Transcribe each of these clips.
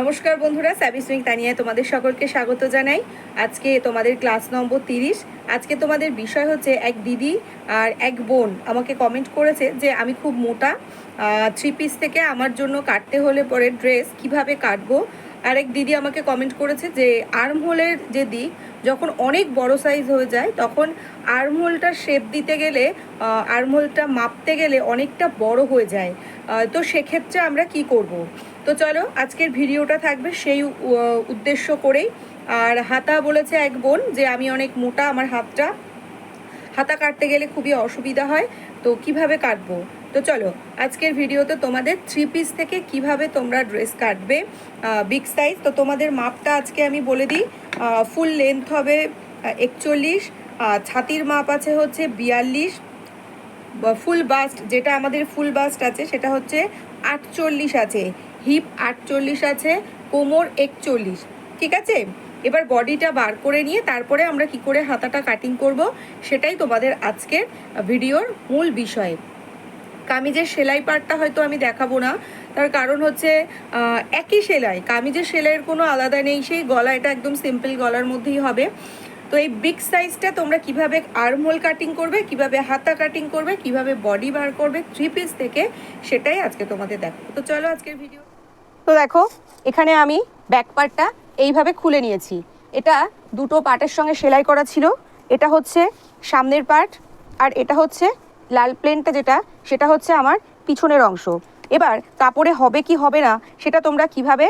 নমস্কার বন্ধুরা স্যাবি সুইং তানিয়ায় তোমাদের সকলকে স্বাগত জানাই। আজকে তোমাদের ক্লাস নম্বর তিরিশ। আজকে তোমাদের বিষয় হচ্ছে এক দিদি আর এক বোন। আমাকে কমেন্ট করেছে যে আমি খুব মোটা থ্রি পিস থেকে আমার জন্য কাটতে হলে পরে ড্রেস কীভাবে কাটবো? আরেক দিদি আমাকে কমেন্ট করেছে যে আর্মহোলের যে দিক, যখন অনেক বড় সাইজ হয়ে যায়, তখন আর্মহোলটার শেপ দিতে গেলে আর্মহোলটা মাপতে গেলে অনেকটা বড় হয়ে যায়। তো সেক্ষেত্রে আমরা কি করব। তো চলো, আজকের ভিডিওটা থাকবে সেই উদ্দেশ্য করেই। আর হাতা বলেছে এক বোন যে, আমি অনেক মোটা, আমার হাতটা হাতা কাটতে গেলে খুবই অসুবিধা হয়, তো কীভাবে কাটবো? তো চলো, আজকের ভিডিওতে তোমাদের থ্রি পিস থেকে কীভাবে তোমরা ড্রেস কাটবে বিগ সাইজ তো তোমাদের মাপটা আজকে আমি বলে দিই ফুল লেন্থ হবে একচল্লিশ ছাতির মাপ আছে হচ্ছে বিয়াল্লিশ ফুল বাস্ট যেটা আমাদের ফুল বাস্ট আছে, সেটা হচ্ছে আটচল্লিশ আছে। হিপ আটচল্লিশ আছে, কোমর একচল্লিশ, ঠিক আছে? এবার বডিটা বার করে নিয়ে তারপরে আমরা কি করে হাতাটা কাটিং করব সেটাই তোমাদের আজকের ভিডিওর মূল বিষয়। কামিজের সেলাই পার্টটা হয়তো আমি দেখাবো না, তার কারণ হচ্ছে একই সেলাই, কামিজের সেলাইয়ের কোনো আলাদা নেই, সেই গলা এটা একদম সিম্পল গলার মধ্যেই হবে। তো এই বিগ সাইজটা তোমরা কীভাবে আর্মহোল কাটিং করবে, কীভাবে হাতা কাটিং করবে, কীভাবে বডি বার করবে থ্রি পিস থেকে সেটাই আজকে তোমাদের দেখো তো চলো আজকের ভিডিও তো দেখো, এখানে আমি ব্যাক পার্টটা এইভাবে খুলে নিয়েছি। এটা দুটো পার্টের সঙ্গে সেলাই করা ছিল। এটা হচ্ছে সামনের পার্ট আর এটা হচ্ছে লাল প্লেনটা যেটা, সেটা হচ্ছে আমার পিছনের অংশ। এবার কাপড়ে হবে কি হবে না, সেটা তোমরা কীভাবে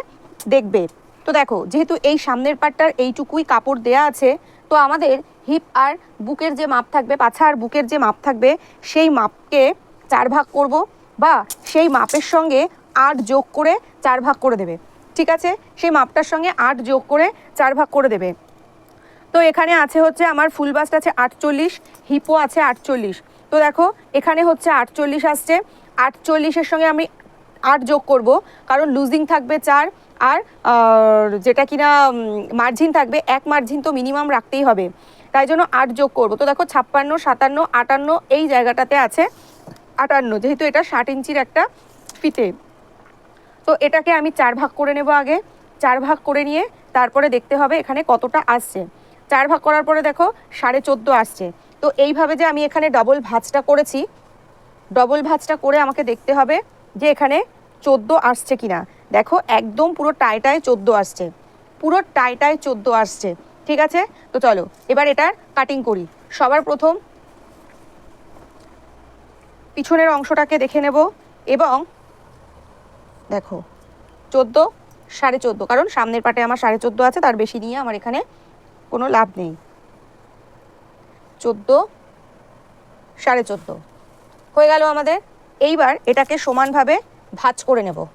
দেখবে? তো দেখো, যেহেতু এই সামনের পার্টটার এইটুকুই কাপড় দেয়া আছে, তো আমাদের হিপ আর বুকের যে মাপ থাকবে, পাছা আর বুকের যে মাপ থাকবে, সেই মাপকে চার ভাগ করব বা সেই মাপের সঙ্গে আট যোগ করে চার ভাগ করে দেবে। ঠিক আছে? সেই মাপটার সঙ্গে আট যোগ করে চার ভাগ করে দেবে। তো এখানে আছে হচ্ছে আমার ফুল বাস্ট আছে আটচল্লিশ, হিপো আছে আটচল্লিশ। তো দেখো, এখানে হচ্ছে আটচল্লিশ আসছে। আটচল্লিশের সঙ্গে আমি আট যোগ করব, কারণ লুজিং থাকবে চার, আর যেটা কিনা মার্জিন থাকবে, এক মার্জিন তো মিনিমাম রাখতেই হবে। তাই জন্য আট যোগ করব। তো দেখো, ছাপ্পান্ন, সাতান্ন, আটান্ন, এই জায়গাটাতে আছে আটান্ন, যেহেতু এটা ষাট ইঞ্চির একটা ফিতে। তো এটাকে আমি চার ভাগ করে নেব আগে। চার ভাগ করে নিয়ে তারপরে দেখতে হবে এখানে কতটা আসছে। চার ভাগ করার পরে দেখো সাড়ে চোদ্দ আসছে। তো এইভাবে যে আমি এখানে ডবল ভাঁজটা করেছি ডবল ভাঁজটা করে আমাকে দেখতে হবে যে এখানে চোদ্দ আসছে কিনা। দেখো একদম পুরো টাইটায় চোদ্দ আসছে। পুরো টাইটায় চোদ্দ আসছে। ঠিক আছে? তো চলো, এবার এটার কাটিং করি। সবার প্রথম পিছনের অংশটাকে দেখে নেব এবং দেখো, চোদ্দ, সাড়ে চোদ্দ। কারণ সামনের পাটে আমার সাড়ে চোদ্দ আছে, তার বেশি নিয়ে আমার এখানে কোনো লাভ নেই। চোদ্দ, সাড়ে চোদ্দ। হয়ে গেল আমাদের। এইবার এটাকে সমানভাবে ভাঁজ করে নেব।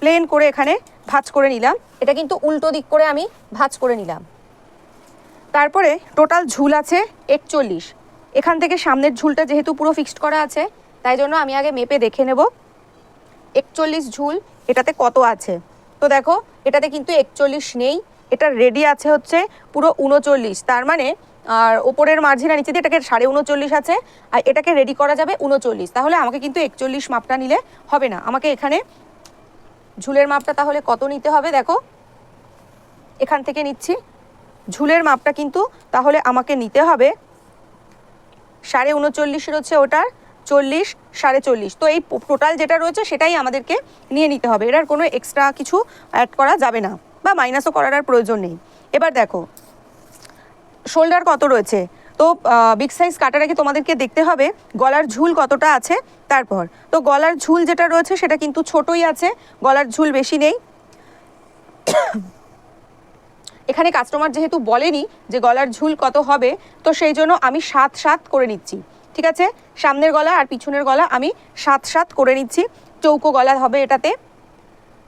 প্লেন করে এখানে ভাঁজ করে নিলাম। এটা কিন্তু উল্টো দিক করে আমি ভাঁজ করে নিলাম। তারপরে টোটাল ঝুল আছে একচল্লিশ। এখান থেকে সামনের ঝুলটা যেহেতু পুরো ফিক্সড করা আছে, তাই জন্য আমি আগে মেপে দেখে নেব। একচল্লিশ ঝুল, এটাতে কত আছে? তো দেখো, এটাতে কিন্তু একচল্লিশ নেই, এটা রেডি আছে হচ্ছে পুরো উনচল্লিশ। তার মানে আর ওপরের মার্জিন নিচে দিয়ে এটাকে সাড়ে উনচল্লিশ আছে, আর এটাকে রেডি করা যাবে উনচল্লিশ। তাহলে আমাকে কিন্তু একচল্লিশ মাপটা নিলে হবে না। আমাকে এখানে ঝুলের মাপটা তাহলে কত নিতে হবে দেখো? এখান থেকে নিচ্ছি। ঝুলের মাপটা কিন্তু তাহলে আমাকে নিতে হবে সাড়ে উনচল্লিশের হচ্ছে ওটার চল্লিশ, সাড়ে চল্লিশ। তো এই টোটাল যেটা রয়েছে সেটাই আমাদেরকে নিয়ে নিতে হবে। এটার কোনো এক্সট্রা কিছু অ্যাড করা যাবে না বা মাইনাসও করার আর প্রয়োজন নেই। এবার দেখো শোল্ডার কত রয়েছে? তো বিগ সাইজ কাটার আগে তোমাদেরকে দেখতে হবে, গলার ঝুল কতটা আছে? তারপর, তো গলার ঝুল যেটা রয়েছে সেটা কিন্তু ছোটই আছে, গলার ঝুল বেশি নেই। এখানে কাস্টমার যেহেতু বলেনি যে গলার ঝুল কত হবে, তো সেই জন্য আমি সাত সাত করে নিচ্ছি। ঠিক আছে? সামনের গলা আর পিছনের গলা আমি সাত সাত করে নিচ্ছি। চৌকো গলা হবে এটাতে।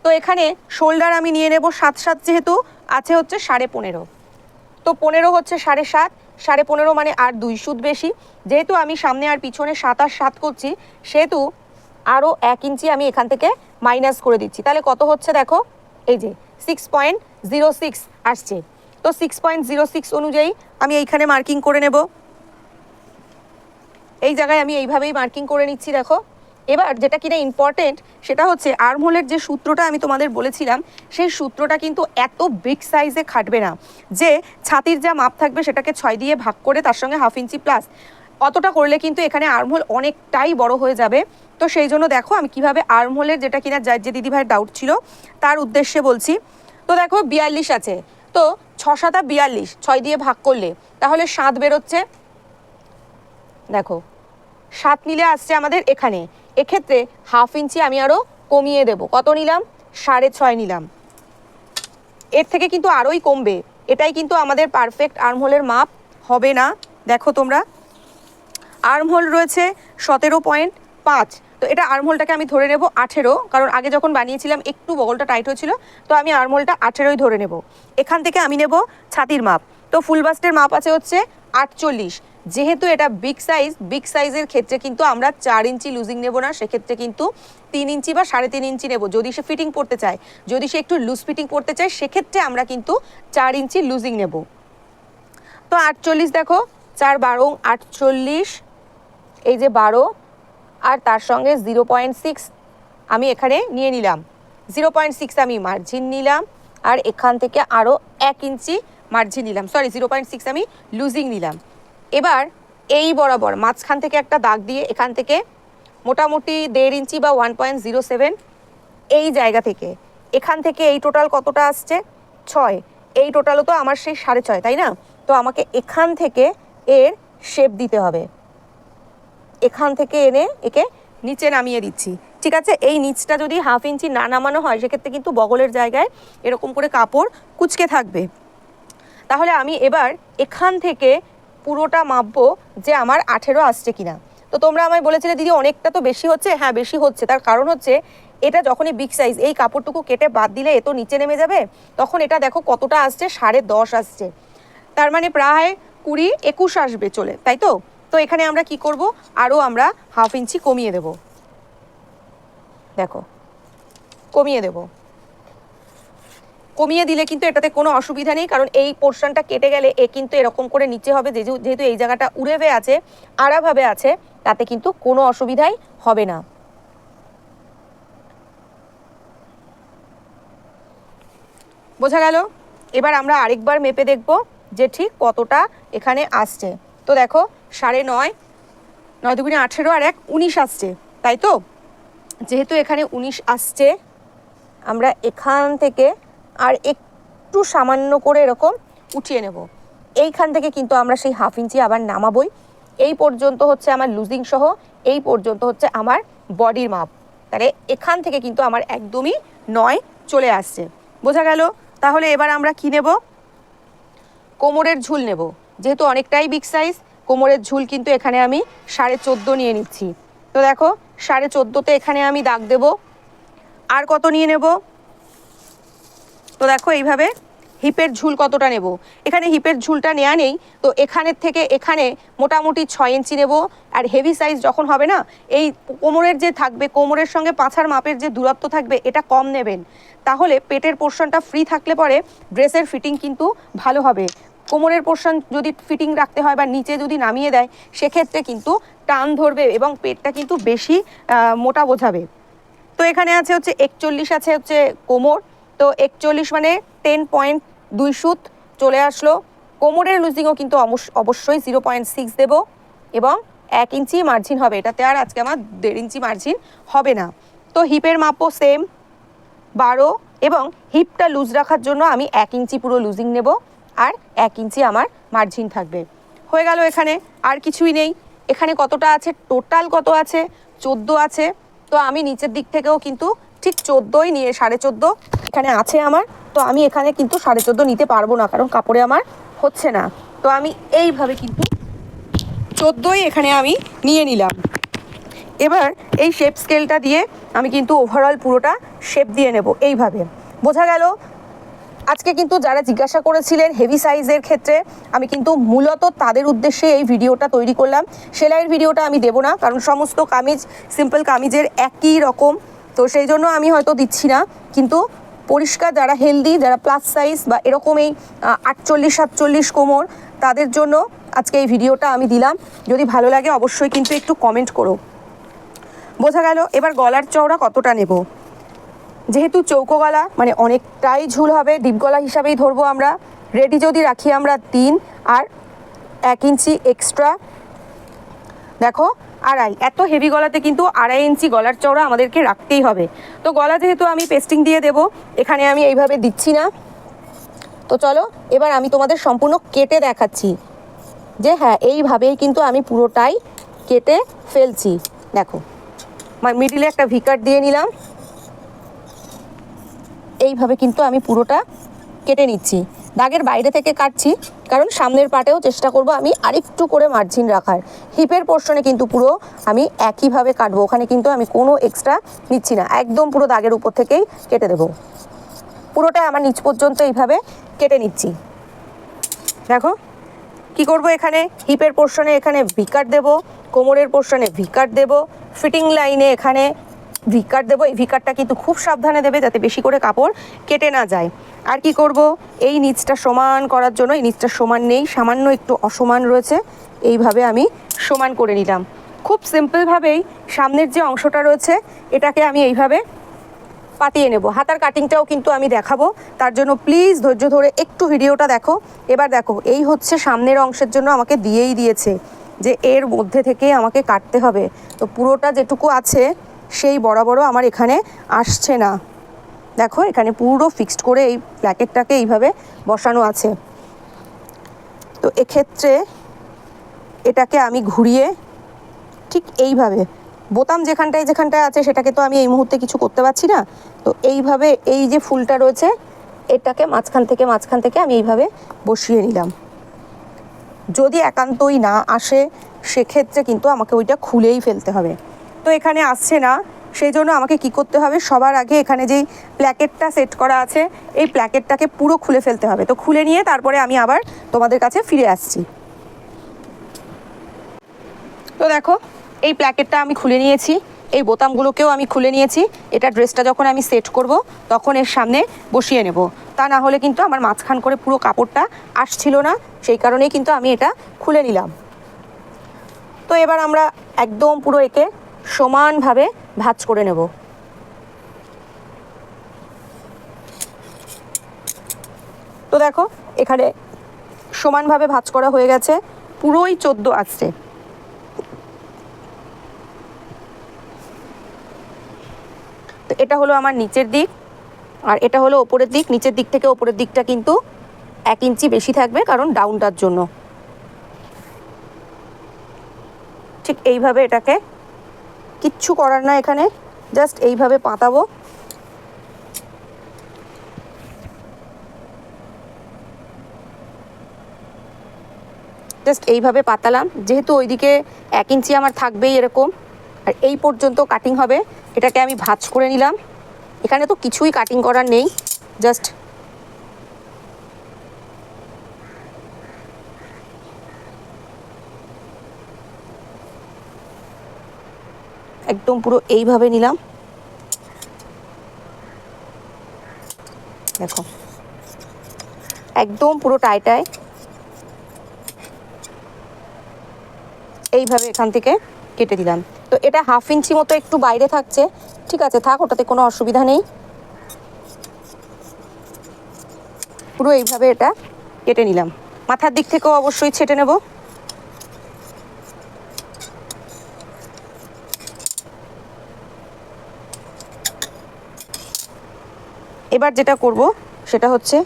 তো এখানে শোল্ডার আমি নিয়ে নেব সাত সাত যেহেতু, আছে হচ্ছে সাড়ে পনেরো। তো পনেরো হচ্ছে সাড়ে সাত, সাড়ে পনেরো মানে আর দুই সুদ বেশি। যেহেতু আমি সামনে আর পিছনে সাত আর সাত করছি, সেহেতু আরও এক ইঞ্চি আমি এখান থেকে মাইনাস করে দিচ্ছি। তাহলে কত হচ্ছে দেখো? এই যে সিক্স পয়েন্ট জিরো সিক্স আসছে। তো সিক্স পয়েন্ট জিরো সিক্স অনুযায়ী আমি এইখানে মার্কিং করে নেব। এই জায়গায় আমি এইভাবেই মার্কিং করে নিচ্ছি, দেখো। এবার যেটা কিনা ইম্পর্টেন্ট সেটা হচ্ছে আর্মহোলের যে সূত্রটা আমি তোমাদের বলেছিলাম, সেই সূত্রটা কিন্তু এত বিগ সাইজে খাটবে না যে ছাতির যা মাপ থাকবে সেটাকে ছয় দিয়ে ভাগ করে তার সঙ্গে হাফ ইঞ্চি প্লাস অতটা করলে কিন্তু এখানে আর্মহোল অনেকটাই বড় হয়ে যাবে। তো সেই জন্য দেখো আমি কীভাবে আর্মহোলের যেটা কিনা যে দিদিভাইয়ের ডাউট ছিল, তার উদ্দেশ্যে বলছি। তো দেখো বিয়াল্লিশ আছে। তো ছ সাতা বিয়াল্লিশ, ছয় দিয়ে ভাগ করলে, তাহলে সাত বেরোচ্ছে। দেখো সাত নিলে আসছে আমাদের এখানে। এক্ষেত্রে হাফ ইঞ্চি আমি আরও কমিয়ে দেব। কত নিলাম? সাড়ে ছয় নিলাম। এর থেকে কিন্তু আরোই কমবে। এটাই কিন্তু আমাদের পারফেক্ট আর্মহোলের মাপ। হবে না? দেখো তোমরা। আর্মহোল রয়েছে সতেরো পয়েন্ট পাঁচ। তো এটা আর্মহোলটাকে আমি ধরে নেব আঠেরো। কারণ আগে যখন বানিয়েছিলাম, একটু বগলটা টাইট হয়েছিল, তো আমি আর্মহোলটা আঠেরোই ধরে নেব। এখান থেকে আমি নেব ছাতির মাপ। তো ফুল বাস্টের মাপ আছে হচ্ছে আটচল্লিশ। যেহেতু এটা বিগ সাইজ বিগ সাইজের ক্ষেত্রে কিন্তু আমরা চার ইঞ্চি লুজিং নেব না, সেক্ষেত্রে কিন্তু তিন ইঞ্চি বা সাড়ে তিন ইঞ্চি নেব। যদি সে ফিটিং পড়তে চায়, যদি সে একটু লুজ ফিটিং পড়তে চায়, সেক্ষেত্রে আমরা কিন্তু চার ইঞ্চি লুজিং নেব। তো আটচল্লিশ দেখো, চার বারো, আটচল্লিশ, এই যে বারো, আর তার সঙ্গে জিরো পয়েন্ট সিক্স আমি এখানে নিয়ে নিলাম। জিরো পয়েন্ট সিক্স আমি মার্জিন নিলাম, আর এখান থেকে আরও এক ইঞ্চি মার্জিন নিলাম। সরি জিরো পয়েন্ট সিক্স আমি লুজিং নিলাম। এবার এই বরাবর মাঝখান থেকে একটা দাগ দিয়ে এখান থেকে মোটামুটি দেড় ইঞ্চি বা ওয়ান পয়েন্ট জিরো সেভেন এই জায়গা থেকে। এখান থেকে এই টোটাল কতটা আসছে? ছয়। এই টোটালও তো আমার সেই সাড়ে ছয়, তাই না? তো আমাকে এখান থেকে এর শেপ দিতে হবে। এখান থেকে এনে একে নিচে নামিয়ে দিচ্ছি। ঠিক আছে? এই নিচটা যদি হাফ ইঞ্চি না নামানো হয়, সেক্ষেত্রে কিন্তু বগলের জায়গায় এরকম করে কাপড় কুচকে থাকবে। তাহলে আমি এবার এখান থেকে পুরোটা মাপবো যে আমার আঠেরো আসছে কিনা। তো তোমরা আমায় বলেছিলে, দিদি, অনেকটা তো বেশি হচ্ছে। হ্যাঁ বেশি হচ্ছে। তার কারণ হচ্ছে, এটা যখনই বিগ সাইজ এই কাপড়টুকু কেটে বাদ দিলে এ তো নিচে নেমে যাবে। তখন এটা দেখো কতটা আসছে, সাড়ে দশ আসছে। তার মানে প্রায় কুড়ি একুশ আসবে চলে, তাই তো? তো এখানে আমরা কি করব? আরও আমরা হাফ ইঞ্চি কমিয়ে দেব। দেখো, কমিয়ে দেব। কমিয়ে দিলে কিন্তু এটাতে কোনো অসুবিধা নেই, কারণ এই পোর্শনটা কেটে গেলে এ কিন্তু এরকম করে নিচে হবে। যেহেতু এই জায়গাটা উড়েবে আছে, আড়াভাবে আছে, তাতে কিন্তু কোনো অসুবিধাই হবে না। বোঝা গেল? এবার আমরা আরেকবার মেপে দেখব যে ঠিক কতটা এখানে আসছে। তো দেখো, সাড়ে নয় নয় দুগুণে আঠেরো আর এক, উনিশ আসছে, তাই তো? যেহেতু এখানে উনিশ আসছে, আমরা এখান থেকে আর একটু সামান্য করে এরকম উঠিয়ে নেব। এইখান থেকে কিন্তু আমরা সেই হাফ ইঞ্চি আবার নামাবই। এই পর্যন্ত হচ্ছে আমার লুজিং সহ, এই পর্যন্ত হচ্ছে আমার বডির মাপ। তাহলে এখান থেকে কিন্তু আমার একদমই নয় চলে আসছে। বোঝা গেল? তাহলে এবার আমরা কি নেব? কোমরের ঝুল নেব। যেহেতু অনেকটাই বিগ সাইজ কোমরের ঝুল কিন্তু এখানে আমি সাড়ে চোদ্দ নিয়ে নিচ্ছি। তো দেখো, সাড়ে চোদ্দোতে এখানে আমি দাগ দেব। আর কত নিয়ে নেব? তো দেখো এইভাবে হিপের ঝুল কতটা নেব? এখানে হিপের ঝুলটা নেওয়া নেই, তো এখানের থেকে এখানে মোটামুটি ছয় ইঞ্চি নেব। আর হেভি সাইজ যখন হবে না, এই কোমরের যে থাকবে, কোমরের সঙ্গে পাছার মাপের যে দূরত্ব থাকবে, এটা কম নেবেন। তাহলে পেটের পোর্শনটা ফ্রি থাকলে পরে ড্রেসের ফিটিং কিন্তু ভালো হবে। কোমরের পোর্শন যদি ফিটিং রাখতে হয় বা নিচে যদি নামিয়ে দেয়, সেক্ষেত্রে কিন্তু টান ধরবে এবং পেটটা কিন্তু বেশি মোটা বোঝাবে। তো এখানে আছে হচ্ছে একচল্লিশ, আছে হচ্ছে কোমর। তো একচল্লিশ মানে টেন পয়েন্ট দুই সুত চলে আসলো। কোমরের লুজিংও কিন্তু অবশ্য- অবশ্যই জিরো পয়েন্ট সিক্স দেবো এবং এক ইঞ্চি মার্জিন হবে। এটাতে আর আজকে আমার দেড় ইঞ্চি মার্জিন হবে না। তো হিপের মাপও সেম বারো এবং হিপটা লুজ রাখার জন্য আমি এক ইঞ্চি পুরো লুজিং নেব আর এক ইঞ্চি আমার মার্জিন থাকবে। হয়ে গেল এখানে, আর কিছুই নেই। এখানে কতটা আছে? টোটাল কত আছে? চোদ্দ আছে। তো আমি নিচের দিক থেকেও কিন্তু ঠিক চোদ্দোই নিয়ে, সাড়ে চোদ্দ এখানে আছে আমার। তো আমি এখানে কিন্তু সাড়ে চোদ্দ নিতে পারব না, কারণ কাপড়ে আমার হচ্ছে না। তো আমি এইভাবে কিন্তু চোদ্দোই এখানে আমি নিয়ে নিলাম। এবার এই শেপ স্কেলটা দিয়ে আমি কিন্তু ওভারঅল পুরোটা শেপ দিয়ে নেব এইভাবে। বোঝা গেল? আজকে কিন্তু যারা জিজ্ঞাসা করেছিলেন হেভি সাইজের ক্ষেত্রে, আমি কিন্তু মূলত তাদের উদ্দেশ্যে এই ভিডিওটা তৈরি করলাম। সেলাইয়ের ভিডিওটা আমি দেবো না, কারণ সমস্ত কামিজ সিম্পল কামিজের একই রকম তো সেই জন্য আমি হয়তো দিচ্ছি না। কিন্তু পরিষ্কার যারা হেলদি যারা প্লাস সাইজ বা এরকম এই আটচল্লিশ, সাতচল্লিশ কোমর, তাদের জন্য আজকে এই ভিডিওটা আমি দিলাম। যদি ভালো লাগে অবশ্যই কিন্তু একটু কমেন্ট করো। বোঝা গেল, এবার গলার চওড়া কতটা নেব? যেহেতু চৌকো গলা মানে অনেকটাই ঝুল হবে ডিপ গলা হিসাবেই ধরবো আমরা। রেডি যদি রাখি আমরা তিন, আর এক ইঞ্চি এক্সট্রা দেখো আড়াই। এত হেভি গলাতে কিন্তু আড়াই ইঞ্চি গলার চওড়া আমাদেরকে রাখতেই হবে। তো গলা যেহেতু আমি পেস্টিং দিয়ে দেব, এখানে আমি এইভাবে দিচ্ছি না। তো চলো, এবার আমি তোমাদের সম্পূর্ণ কেটে দেখাচ্ছি। যে হ্যাঁ এইভাবেই কিন্তু আমি পুরোটাই কেটে ফেলছি। দেখো মিডিলে একটা ভিকার দিয়ে নিলাম। এইভাবে কিন্তু আমি পুরোটা কেটে নিচ্ছি। দাগের বাইরে থেকে কাটছি। কারণ সামনের পাটেও চেষ্টা করব আমি আরেকটু করে মার্জিন রাখার। হিপের পোর্শনে কিন্তু পুরো আমি একইভাবে কাটবো। ওখানে কিন্তু আমি কোনো এক্সট্রা নিচ্ছি না। একদম পুরো দাগের উপর থেকেই কেটে দেবো। পুরোটা আমার নিচ পর্যন্ত এইভাবে কেটে নিচ্ছি। দেখো, কি করব এখানে? হিপের পোর্শনে এখানে ভিকার দেব, কোমরের পোর্শনে ভিকার দেব ফিটিং লাইনে এখানে ভিকার দেবো। এই ভিকারটা কিন্তু খুব সাবধানে দেবে যাতে বেশি করে কাপড় কেটে না যায়। আর কি করব? এই নিচটা সমান করার জন্য, এই নিচটা সমান নেই, সামান্য একটু অসমান রয়েছে, এইভাবে আমি সমান করে নিলাম। খুব সিম্পলভাবেই সামনের যে অংশটা রয়েছে, এটাকে আমি এইভাবে পাতিয়ে নেব। হাতার কাটিংটাও কিন্তু আমি দেখাবো। তার জন্য প্লিজ ধৈর্য ধরে একটু ভিডিওটা দেখো। এবার দেখো, এই হচ্ছে সামনের অংশের জন্য আমাকে দিয়েই দিয়েছে যে এর মধ্যে থেকে আমাকে কাটতে হবে। তো পুরোটা যেটুকু আছে, সেই বরাবরও আমার এখানে আসছে না। দেখো, এখানে পুরো ফিক্সড করে এই প্ল্যাকেটটাকে এইভাবে বসানো আছে। তো এক্ষেত্রে এটাকে আমি ঘুরিয়ে ঠিক এইভাবে, বোতাম যেখানটায় যেখানটায় আছে সেটাকে তো আমি এই মুহূর্তে কিছু করতে পারছি না। তো এইভাবে এই যে ফুলটা রয়েছে, এটাকে মাঝখান থেকে মাঝখান থেকে আমি এইভাবে বসিয়ে নিলাম। যদি একান্তই না আসে, সেক্ষেত্রে কিন্তু আমাকে ওইটা খুলেই ফেলতে হবে। তো এখানে আসছে না সেই জন্য আমাকে কি করতে হবে? সবার আগে এখানে যেই প্ল্যাকেটটা সেট করা আছে, এই প্ল্যাকেটটাকে পুরো খুলে ফেলতে হবে। তো খুলে নিয়ে তারপরে আমি আবার তোমাদের কাছে ফিরে আসছি। তো দেখো, এই প্ল্যাকেটটা আমি খুলে নিয়েছি, এই বোতামগুলোকেও আমি খুলে নিয়েছি, এটা ড্রেসটা যখন আমি সেট করব, তখন এর সামনে বসিয়ে নেব। তা না হলে কিন্তু আমার মাঝখান করে পুরো কাপড়টা আসছিল না, সেই কারণেই কিন্তু আমি এটা খুলে নিলাম। তো এবার আমরা একদম পুরো একে সমানভাবে ভাঁজ করে নেব। তো দেখো, এখানে সমানভাবে ভাঁজ করা হয়ে গেছে, পুরোই চোদ্দ তো এটা হলো আমার নিচের দিক, আর এটা হলো ওপরের দিক। নিচের দিক থেকে ওপরের দিকটা কিন্তু এক ইঞ্চি বেশি থাকবে, কারণ ডাউনটার জন্য। ঠিক এইভাবে এটাকে কিচ্ছু করার না এখানে। জাস্ট এইভাবে পাতাবো। জাস্ট এইভাবে পাতালাম। যেহেতু ওইদিকে এক ইঞ্চি আমার থাকবেই এরকম। আর এই পর্যন্ত কাটিং হবে। এটাকে আমি ভাজ করে নিলাম। এখানে তো কিছুই কাটিং করার নেই। জাস্ট একদম পুরো এইভাবে নিলাম। দেখো। একদম পুরো টাইটায় এইভাবে এখান থেকে কেটে দিলাম। তো এটা হাফ ইঞ্চি মতো একটু বাইরে থাকছে। ঠিক আছে, থাক, ওটাতে কোনো অসুবিধা নেই। পুরো এইভাবে এটা কেটে নিলাম। মাথার দিক থেকেও অবশ্যই ছেটে নেব। এবার যেটা করব, সেটা হচ্ছে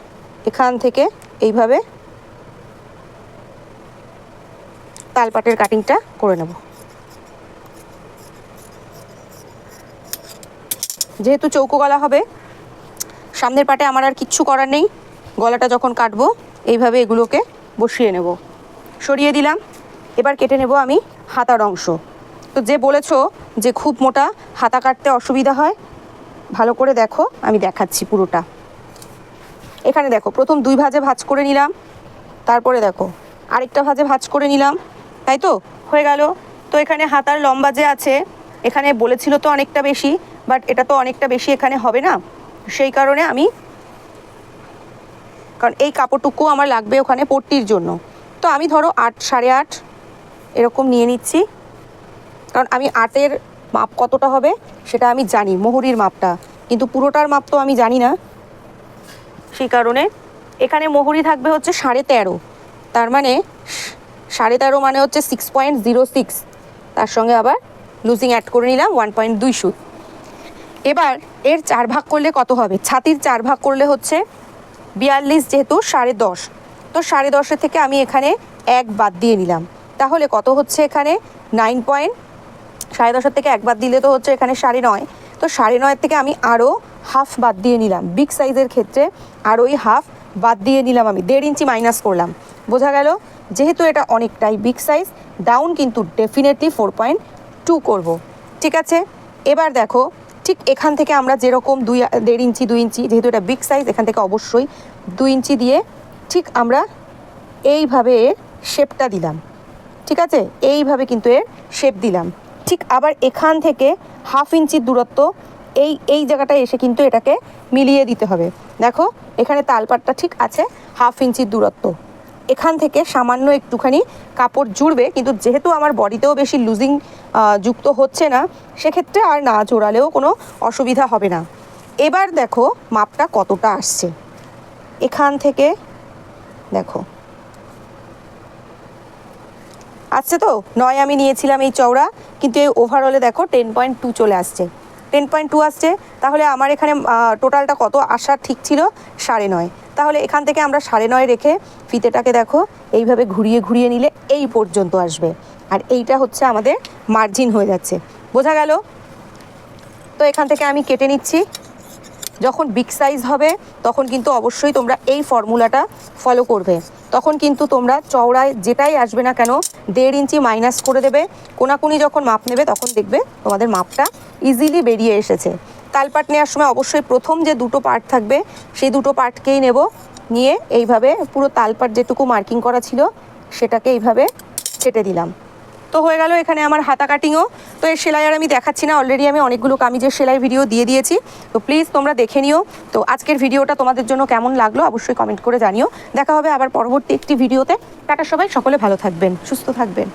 এখান থেকে এইভাবে তালপাটের কাটিংটা করে নেব। যেহেতু চৌকো গলা হবে, সামনের পাটে আমার আর কিচ্ছু করার নেই। গলাটা যখন কাটবো, এইভাবে এগুলোকে বসিয়ে নেব। সরিয়ে দিলাম। এবার কেটে নেব আমি হাতার অংশ। তো যে বলেছ যে খুব মোটা, হাতা কাটতে অসুবিধা হয় ভালো করে দেখো, আমি দেখাচ্ছি পুরোটা। এখানে দেখো, প্রথম দুই ভাজে ভাজ করে নিলাম, তারপরে দেখো, আরেকটা ভাজে ভাজ করে নিলাম, তাই তো? হয়ে গেল। তো এখানে হাতার লম্বা যে আছে, এখানে বলেছিল তো অনেকটা বেশি বাট এটা তো অনেকটা বেশি এখানে হবে না। সেই কারণে আমি, কারণ এই কাপড়টুকু আমার লাগবে ওখানে পট্টির জন্য। তো আমি ধরো আট, সাড়ে আট, এরকম নিয়ে নিচ্ছি। কারণ আমি আটের মাপ কতটা হবে সেটা আমি জানি, মোহরির মাপটা। কিন্তু পুরোটার মাপ তো আমি জানি না। সেই কারণে এখানে মোহরি থাকবে হচ্ছে সাড়ে তেরো। তার মানে সাড়ে তেরো মানে হচ্ছে সিক্স পয়েন্ট জিরো সিক্স তার সঙ্গে আবার লুজিং অ্যাড করে নিলাম ওয়ান পয়েন্ট দুই সুত এবার এর চার ভাগ করলে কত হবে? ছাতির চার ভাগ করলে হচ্ছে বিয়াল্লিশ যেহেতু সাড়ে দশ। তো সাড়ে দশের থেকে আমি এখানে এক বাদ দিয়ে নিলাম। তাহলে কত হচ্ছে এখানে? নাইন পয়েন্ট সাড়ে দশের থেকে এক বাদ দিলে তো হচ্ছে এখানে সাড়ে নয়। তো সাড়ে নয়ের থেকে আমি আরও হাফ বাদ দিয়ে নিলাম। বিগ সাইজের ক্ষেত্রে আরও ওই হাফ বাদ দিয়ে নিলাম আমি। দেড় ইঞ্চি মাইনাস করলাম। বোঝা গেল? যেহেতু এটা অনেকটাই বিগ সাইজ ডাউন কিন্তু ডেফিনেটলি ফোর পয়েন্ট টু করব। ঠিক আছে? এবার দেখো, ঠিক এখান থেকে আমরা যেরকম দুই, দেড় ইঞ্চি, দুই ইঞ্চি, যেহেতু এটা বিগ সাইজ এখান থেকে অবশ্যই দুই ইঞ্চি দিয়ে ঠিক আমরা এইভাবে এর শেপটা দিলাম। ঠিক আছে? এইভাবে কিন্তু এর শেপ দিলাম। ঠিক আবার এখান থেকে হাফ ইঞ্চির দূরত্ব এই এই জায়গাটায় এসে কিন্তু এটাকে মিলিয়ে দিতে হবে। দেখো, এখানে তালপাটটা ঠিক আছে, হাফ ইঞ্চির দূরত্ব। এখান থেকে সামান্য একটুখানি কাপড় জুড়বে, কিন্তু যেহেতু আমার বডিতেও বেশি লুজিং যুক্ত হচ্ছে না, সেক্ষেত্রে আর না জোড়ালেও কোনো অসুবিধা হবে না। এবার দেখো মাপটা কতটা আসছে। এখান থেকে দেখো আসছে তো? নয় আমি নিয়েছিলাম এই চওড়া, কিন্তু এই ওভারঅলে দেখো টেন পয়েন্ট টু চলে আসছে। টেন পয়েন্ট টু আসছে, তাহলে আমার এখানে টোটালটা কত? আসার ঠিক ছিল সাড়ে নয়। তাহলে এখান থেকে আমরা সাড়ে নয় রেখে ফিতেটাকে দেখো, এইভাবে ঘুরিয়ে ঘুরিয়ে নিলে এই পর্যন্ত আসবে। আর এইটা হচ্ছে আমাদের মার্জিন হয়ে যাচ্ছে। বোঝা গেল? তো এখান থেকে আমি কেটে নিচ্ছি। যখন বিগ সাইজ হবে, তখন কিন্তু অবশ্যই তোমরা এই ফর্মুলাটা ফলো করবে। তখন কিন্তু তোমরা চওড়ায় যেটাই আসবে না কেন, দেড় ইঞ্চি মাইনাস করে দেবে। কোনাকুনি যখন মাপ নেবে, তখন দেখবে তোমাদের মাপটা ইজিলি বেরিয়ে এসেছে। তালপাট নেওয়ার সময় অবশ্যই প্রথম যে দুটো পার্ট থাকবে, সেই দুটো পার্টকেই নেব। নিয়ে এইভাবে পুরো তালপাট যেটুকু মার্কিং করা ছিল, সেটাকে এইভাবে ছেটে দিলাম। তো হয়ে গেল এখানে আমার হাতা কাটিংও তো এর সেলাই আর আমি দেখাচ্ছি না। অলরেডি আমি অনেকগুলো কামিজের সেলাই ভিডিও দিয়ে দিয়েছি। তো প্লিজ তোমরা দেখে নিও। তো আজকের ভিডিওটা তোমাদের জন্য কেমন লাগল অবশ্যই কমেন্ট করে জানিও। দেখা হবে আবার পরবর্তী একটি ভিডিওতে টাটা সবাই, সকলে ভালো থাকবেন, সুস্থ থাকবেন।